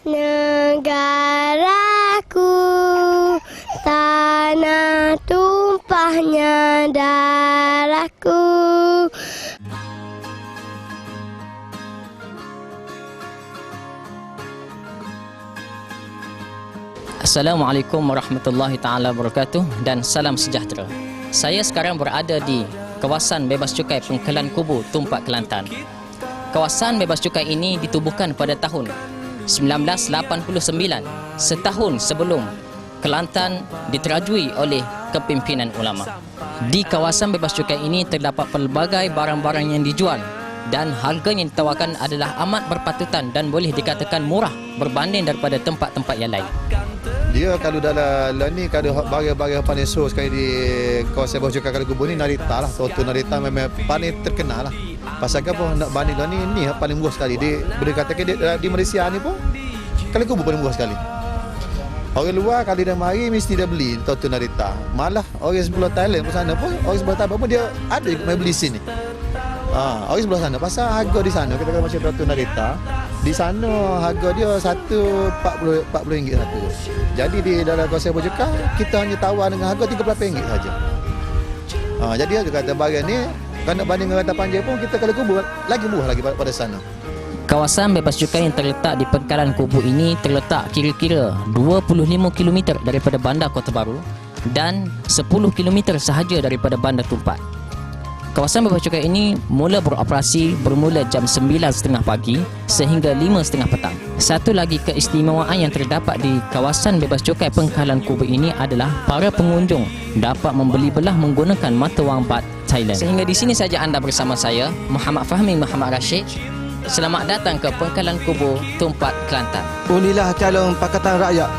Negaraku Tanah tumpahnya darahku Assalamualaikum warahmatullahi taala wabarakatuh dan salam sejahtera. Saya sekarang berada di kawasan bebas cukai Pengkelan Kubu, Tumpak Kelantan. Kawasan bebas cukai ini ditubuhkan pada tahun 1989, setahun sebelum Kelantan diterajui oleh kepimpinan ulama. Di kawasan bebas cukai ini terdapat pelbagai barang-barang yang dijual dan harga yang ditawarkan adalah amat berpatutan dan boleh dikatakan murah berbanding daripada tempat-tempat yang lain. Dia kalau dalam lah ni kalau barang-barang paling so sekali di kawasan bawah cukai kalau kubur ni Narita lah. Soto Narita memang paling terkenal lah. Pasal apa nak banding lah ni ni yang paling murah sekali. Dia boleh katakan dia, di Malaysia ni pun kali kubur paling murah sekali. Orang luar kali dah mari mesti dia beli Soto Narita. Malah orang sebelah Thailand pun sana pun orang sebelah Thailand pun dia ada mai beli sini. Ha, orang sebelah sana pasal harga di sana kita kata macam Soto Narita di sana harga dia satu 40 40 ringgit satu. Jadi di dalam kawasan Bojoka kita hanya tawar dengan harga 38 ringgit saja. Ha, jadi dia kata barang ni kalau nak banding dengan kata panjang pun kita kalau kubur lagi murah lagi pada sana. Kawasan bebas cukai yang terletak di Pengkalan Kubu ini terletak kira-kira 25 km daripada Bandar Kota Baru dan 10 km sahaja daripada Bandar Tumpat. Kawasan bebas cukai ini mula beroperasi bermula jam 9.30 pagi sehingga 5.30 petang. Satu lagi keistimewaan yang terdapat di kawasan bebas cukai Pengkalan Kubu ini adalah para pengunjung dapat membeli belah menggunakan mata wang bat Thailand. Sehingga di sini saja anda bersama saya, Muhammad Fahmi Muhammad Rashid. Selamat datang ke Pengkalan Kubu Tumpat Kelantan. Unilah calon Pakatan Rakyat